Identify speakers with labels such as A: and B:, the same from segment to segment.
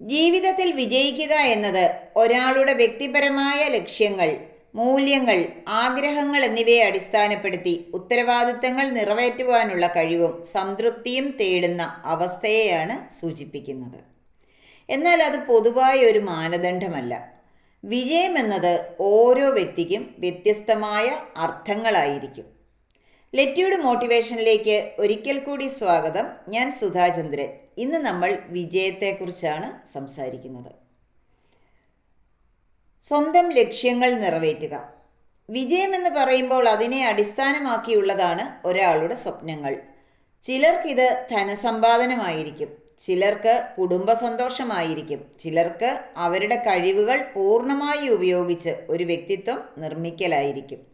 A: ജീവിതത്തിൽ വിജയിക്കുക എന്നത് ഒരാളുടെ വ്യക്തിപരമായ ലക്ഷ്യങ്ങൾ മൂല്യങ്ങൾ ആഗ്രഹങ്ങൾ എന്നിവയെ അടിസ്ഥാനപ്പെടുത്തി ഉത്തരവാദിത്തങ്ങൾ നിറവേറ്റുവാനുള്ള കഴിവും സംതൃപ്തിയും തേടുന്ന അവസ്ഥയെയാണ് സൂചിപ്പിക്കുന്നത്. എന്നാൽ അത് പൊതുവായ ഒരു മാനദണ്ഡമല്ല. വിജയം എന്നത് ഓരോ വ്യക്തിക്കും വ്യത്യസ്തമായ അർത്ഥങ്ങളായിരിക്കും. ലെറ്റിയുടെ മോട്ടിവേഷനിലേക്ക് ഒരിക്കൽ കൂടി സ്വാഗതം. ഞാൻ സുധാചന്ദ്രൻ ഇന്ന് നമ്മൾ വിജയത്തെക്കുറിച്ചാണ് സംസാരിക്കുന്നത്. സ്വന്തം ലക്ഷ്യങ്ങൾ നിറവേറ്റുക. വിജയം എന്ന് പറയുമ്പോൾ അതിനെ അടിസ്ഥാനമാക്കിയുള്ളതാണ് ഒരാളുടെ സ്വപ്നങ്ങൾ. ചിലർക്കിത് ധനസമ്പാദനമായിരിക്കും. ചിലർക്ക് കുടുംബ സന്തോഷമായിരിക്കും ചിലർക്ക് അവരുടെ കഴിവുകൾ പൂർണമായി ഉപയോഗിച്ച് ഒരു വ്യക്തിത്വം നിർമ്മിക്കലായിരിക്കും.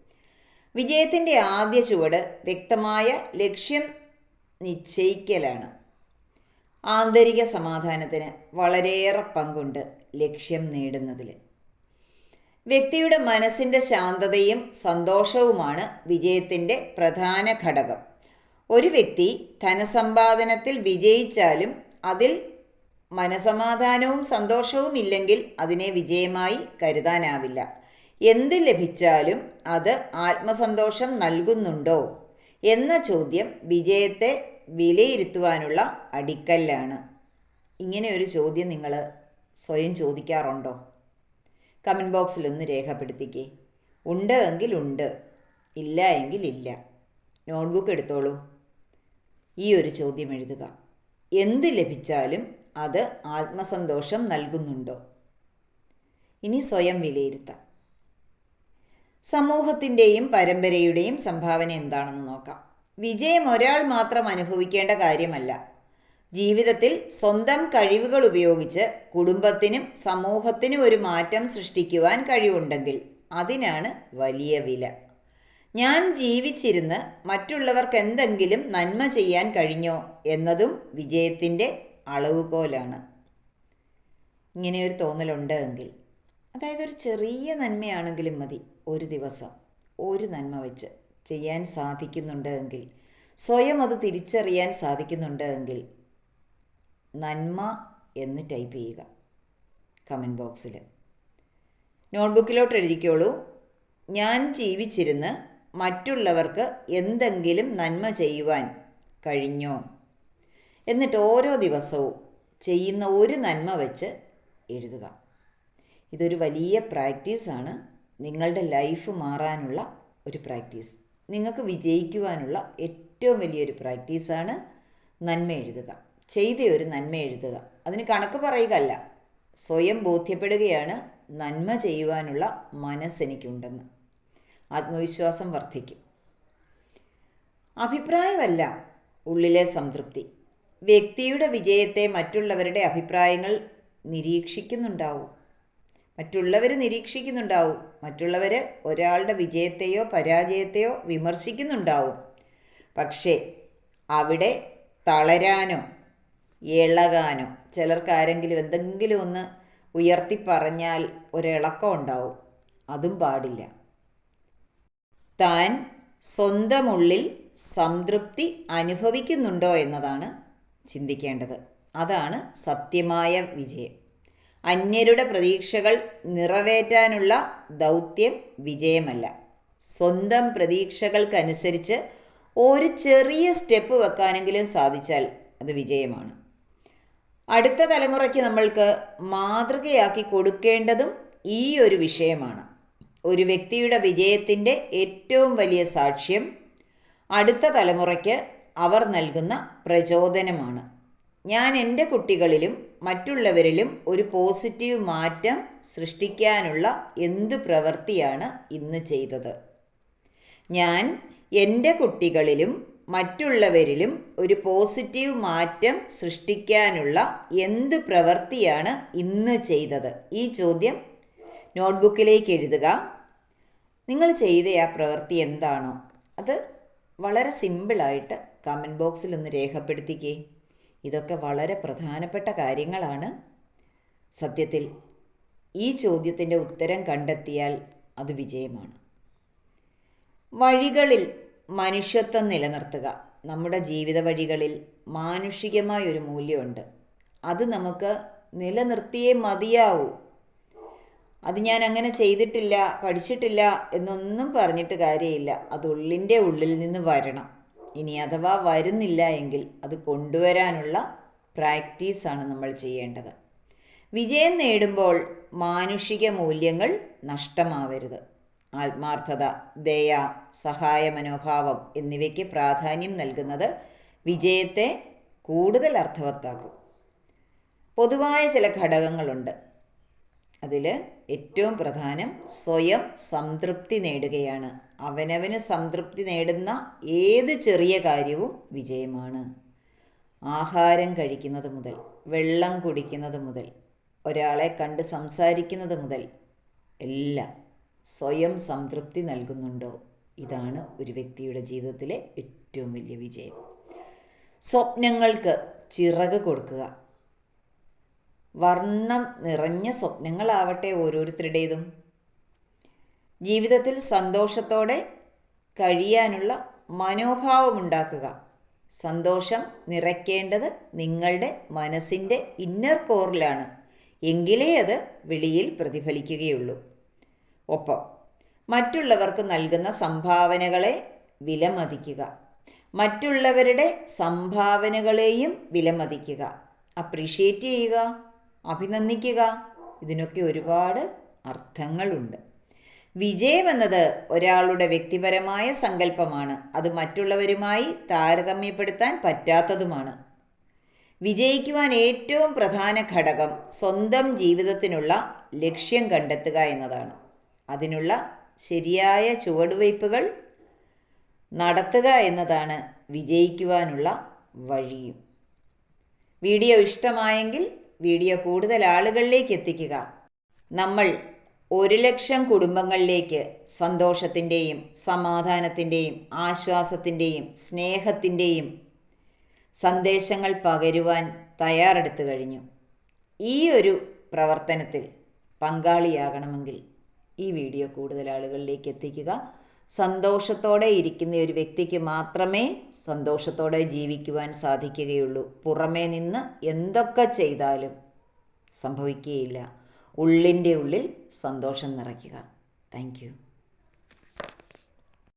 A: വിജയത്തിന്റെ ആദ്യ ചുവട് വ്യക്തമായ ലക്ഷ്യം നിശ്ചയിക്കലാണ്. ആന്തരിക സമാധാനത്തിന് വളരെയേറെ പങ്കുണ്ട് ലക്ഷ്യം നേടുന്നതിൽ വ്യക്തിയുടെ മനസ്സിന്റെ ശാന്തതയും സന്തോഷവുമാണ് വിജയത്തിന്റെ പ്രധാന ഘടകം. ഒരു വ്യക്തി ധനസമ്പാദനത്തിൽ വിജയിച്ചാലും അതിൽ മനസമാധാനവും സന്തോഷവും ഇല്ലെങ്കിൽ അതിനെ വിജയമായി കരുതാനാവില്ല. എന്ത് ലഭിച്ചാലും അത് ആത്മസന്തോഷം നൽകുന്നുണ്ടോ എന്ന ചോദ്യം വിജയത്തെ വിലയിരുത്തുവാനുള്ള അടിക്കല്ലാണ്. ഇങ്ങനെ ഒരു ചോദ്യം നിങ്ങൾ സ്വയം ചോദിക്കാറുണ്ടോ? കമന്റ് ബോക്സിലൊന്ന് രേഖപ്പെടുത്തിക്കേ. ഉണ്ട് എങ്കിൽ ഉണ്ട് ഇല്ല എങ്കിൽ ഇല്ല. നോട്ട്ബുക്ക് എടുത്തോളൂ. ഈ ഒരു ചോദ്യം എഴുതുക. എന്ത് ലഭിച്ചാലും അത് ആത്മസന്തോഷം നൽകുന്നുണ്ടോ? ഇനി സ്വയം വിലയിരുത്താം. സമൂഹത്തിന്റെയും പരമ്പരയുടെയും സംഭാവന എന്താണെന്ന് നോക്കാം. വിജയം ഒരാൾ മാത്രം അനുഭവിക്കേണ്ട കാര്യമല്ല. ജീവിതത്തിൽ സ്വന്തം കഴിവുകൾ ഉപയോഗിച്ച് കുടുംബത്തിനും സമൂഹത്തിനും ഒരു മാറ്റം സൃഷ്ടിക്കുവാൻ കഴിവുണ്ടെങ്കിൽ അതിനാണ് വലിയ വില. ഞാൻ ജീവിച്ചിരുന്ന് മറ്റുള്ളവർക്ക് എന്തെങ്കിലും നന്മ ചെയ്യാൻ കഴിഞ്ഞോ എന്നതും വിജയത്തിന്റെ അളവുകോലാണ്. ഇങ്ങനെ ഒരു തോന്നലുണ്ട് എങ്കിൽ. അതായത് ഒരു ചെറിയ നന്മയാണെങ്കിലും മതി ഒരു ദിവസം. ഒരു നന്മ വെച്ച് ചെയ്യാൻ സാധിക്കുന്നുണ്ട് എങ്കിൽ സ്വയം അത് തിരിച്ചറിയാൻ സാധിക്കുന്നുണ്ട് എങ്കിൽ നന്മ എന്ന് ടൈപ്പ് ചെയ്യുക. കമന്റ് ബോക്സിൽ നോട്ട്ബുക്കിലോട്ട് എഴുതിക്കോളൂ. ഞാൻ ജീവിച്ചിരുന്ന് മറ്റുള്ളവർക്ക് എന്തെങ്കിലും നന്മ ചെയ്യുവാൻ കഴിഞ്ഞോ? എന്നിട്ട് ഓരോ ദിവസവും ചെയ്യുന്ന ഒരു നന്മ വെച്ച് എഴുതുക. ഇതൊരു വലിയ പ്രാക്ടീസാണ് നിങ്ങളുടെ ലൈഫ് മാറാനുള്ള ഒരു പ്രാക്ടീസ് നിങ്ങൾക്ക് വിജയിക്കുവാനുള്ള ഏറ്റവും വലിയൊരു പ്രാക്ടീസാണ് നന്മ എഴുതുക. ചെയ്ത ഒരു നന്മ എഴുതുക. അതിന് കണക്ക് പറയുകയല്ല. സ്വയം ബോധ്യപ്പെടുകയാണ് നന്മ ചെയ്യുവാനുള്ള മനസ്സെനിക്കുണ്ടെന്ന് ആത്മവിശ്വാസം വർദ്ധിക്കും. അഭിപ്രായമല്ല ഉള്ളിലെ സംതൃപ്തി. വ്യക്തിയുടെ വിജയത്തെ മറ്റുള്ളവരുടെ അഭിപ്രായങ്ങൾ നിരീക്ഷിക്കുന്നുണ്ടാവും. മറ്റുള്ളവർ നിരീക്ഷിക്കുന്നുണ്ടാവും. മറ്റുള്ളവർ ഒരാളുടെ വിജയത്തെയോ പരാജയത്തെയോ വിമർശിക്കുന്നുണ്ടാവും. പക്ഷേ അവിടെ തളരാനോ ഇളകാനോ ചിലർക്ക് ആരെങ്കിലും എന്തെങ്കിലും ഒന്ന് ഉയർത്തി പറഞ്ഞാൽ ഒരിളക്കം ഉണ്ടാവും. അതും പാടില്ല. താൻ സ്വന്തമുള്ളിൽ സംതൃപ്തി അനുഭവിക്കുന്നുണ്ടോ എന്നതാണ് ചിന്തിക്കേണ്ടത്. അതാണ് സത്യമായ വിജയം. അന്യരുടെ പ്രതീക്ഷകൾ നിറവേറ്റാനുള്ള ദൗത്യം വിജയമല്ല. സ്വന്തം പ്രതീക്ഷകൾക്കനുസരിച്ച് ഒരു ചെറിയ സ്റ്റെപ്പ് വെക്കാനെങ്കിലും സാധിച്ചാൽ അത് വിജയമാണ്. അടുത്ത തലമുറയ്ക്ക് നമ്മൾക്ക് മാതൃകയാക്കി കൊടുക്കേണ്ടതും ഈ ഒരു വിഷയമാണ്. ഒരു വ്യക്തിയുടെ വിജയത്തിന്റെ ഏറ്റവും വലിയ സാക്ഷ്യം അടുത്ത തലമുറയ്ക്ക് അവർ നൽകുന്ന പ്രചോദനമാണ്. ഞാൻ എന്റെ കുട്ടികളിലും മറ്റുള്ളവരിലും ഒരു പോസിറ്റീവ് മാറ്റം സൃഷ്ടിക്കാനുള്ള എന്ത് പ്രവൃത്തിയാണ് ഇന്ന് ചെയ്തത്? ഞാൻ എന്റെ കുട്ടികളിലും മറ്റുള്ളവരിലും ഒരു പോസിറ്റീവ് മാറ്റം സൃഷ്ടിക്കാനുള്ള എന്ത് പ്രവൃത്തിയാണ് ഇന്ന് ചെയ്തത്? ഈ ചോദ്യം നോട്ട്ബുക്കിലേക്ക് എഴുതുക. നിങ്ങൾ ചെയ്ത ആ പ്രവൃത്തി എന്താണോ? അത് വളരെ സിമ്പിളായിട്ട് കമന്റ് ബോക്സിൽ ഒന്ന് രേഖപ്പെടുത്തിക്കേ. ഇതൊക്കെ വളരെ പ്രധാനപ്പെട്ട കാര്യങ്ങളാണ്. സത്യത്തിൽ ഈ ചോദ്യത്തിന്റെ ഉത്തരം കണ്ടെത്തിയാൽ അത് വിജയമാണ്. വഴികളിൽ മനുഷ്യത്വം നിലനിർത്തുക. നമ്മുടെ ജീവിത വഴികളിൽ മാനുഷികമായ ഒരു മൂല്യമുണ്ട്. അത് നമുക്ക് നിലനിർത്തിയേ മതിയാവൂ. അത് ഞാൻ അങ്ങനെ ചെയ്തിട്ടില്ല പഠിച്ചിട്ടില്ല എന്നൊന്നും പറഞ്ഞിട്ട് കാര്യമില്ല. അത് ഉള്ളിന്റെ ഉള്ളിൽ നിന്ന് വരണം. ഇനി അഥവാ വരുന്നില്ല എങ്കിൽ അത് കൊണ്ടുവരാനുള്ള പ്രാക്ടീസാണ് നമ്മൾ ചെയ്യേണ്ടത്. വിജയം നേടുമ്പോൾ മാനുഷിക മൂല്യങ്ങൾ നഷ്ടമാവരുത്. ആത്മാർത്ഥത ദയ സഹായ മനോഭാവം എന്നിവയ്ക്ക് പ്രാധാന്യം നൽകുന്നത് വിജയത്തെ കൂടുതൽ അർത്ഥവത്താക്കും. പൊതുവായ ചില ഘടകങ്ങളുണ്ട്. അതിൽ ഏറ്റവും പ്രധാനം സ്വയം സംതൃപ്തി നേടുകയാണ്. അവനവന് സംതൃപ്തി നേടുന്ന ഏത് ചെറിയ കാര്യവും വിജയമാണ്. ആഹാരം കഴിക്കുന്നത് മുതൽ വെള്ളം കുടിക്കുന്നത് മുതൽ ഒരാളെ കണ്ട് സംസാരിക്കുന്നത് മുതൽ എല്ലാം സ്വയം സംതൃപ്തി നൽകുന്നുണ്ടോ? ഇതാണ് ഒരു വ്യക്തിയുടെ ജീവിതത്തിലെ ഏറ്റവും വലിയ വിജയം. സ്വപ്നങ്ങൾക്ക് ചിറക് കൊടുക്കുക. വർണം നിറഞ്ഞ സ്വപ്നങ്ങളാവട്ടെ ഓരോരുത്തരുടേതും. ജീവിതത്തിൽ സന്തോഷത്തോടെ കഴിയാനുള്ള മനോഭാവമുണ്ടാക്കുക. സന്തോഷം നിറയ്ക്കേണ്ടത് നിങ്ങളുടെ മനസ്സിന്റെ ഇന്നർ കോറിലാണ് എങ്കിലേ അത് വെളിയിൽ പ്രതിഫലിക്കുകയുള്ളൂ. ഒപ്പം മറ്റുള്ളവർക്ക് നൽകുന്ന സംഭാവനകളെ വിലമതിക്കുക. മറ്റുള്ളവരുടെ സംഭാവനകളെയും വിലമതിക്കുക. അപ്രീഷിയേറ്റ് ചെയ്യുക അഭിനന്ദിക്കുക. ഇതിനൊക്കെ ഒരുപാട് അർത്ഥങ്ങളുണ്ട്. വിജയം എന്നത് ഒരാളുടെ വ്യക്തിപരമായ സങ്കല്പമാണ്. അത് മറ്റുള്ളവരുമായി താരതമ്യപ്പെടുത്താൻ പറ്റാത്തതുമാണ്. വിജയിക്കുവാൻ ഏറ്റവും പ്രധാന ഘടകം സ്വന്തം ജീവിതത്തിനുള്ള ലക്ഷ്യം കണ്ടെത്തുക എന്നതാണ്. അതിനുള്ള ശരിയായ ചുവടുവയ്പ്പുകൾ നടത്തുക എന്നതാണ് വിജയിക്കുവാനുള്ള വഴിയും. വീഡിയോ ഇഷ്ടമായെങ്കിൽ വീഡിയോ കൂടുതൽ ആളുകളിലേക്ക് എത്തിക്കുക. നമ്മൾ ഒരു ലക്ഷം കുടുംബങ്ങളിലേക്ക് സന്തോഷത്തിന്റെയും സമാധാനത്തിന്റെയും ആശ്വാസത്തിന്റെയും സ്നേഹത്തിന്റെയും സന്ദേശങ്ങൾ പകരുവാൻ തയ്യാറെടുത്തു കഴിഞ്ഞു. ഈ ഒരു പ്രവർത്തനത്തിൽ പങ്കാളിയാകണമെങ്കിൽ ഈ വീഡിയോ കൂടുതൽ ആളുകളിലേക്ക് എത്തിക്കുക. സന്തോഷത്തോടെ ഇരിക്കുന്ന ഒരു വ്യക്തിക്ക് മാത്രമേ സന്തോഷത്തോടെ ജീവിക്കുവാൻ സാധിക്കുകയുള്ളൂ. പുറമേ നിന്ന് എന്തൊക്കെ ചെയ്താലും സംഭവിക്കുകയില്ല. ഉള്ളിന്റെ ഉള്ളിൽ സന്തോഷം നിറയ്ക്കുക. താങ്ക്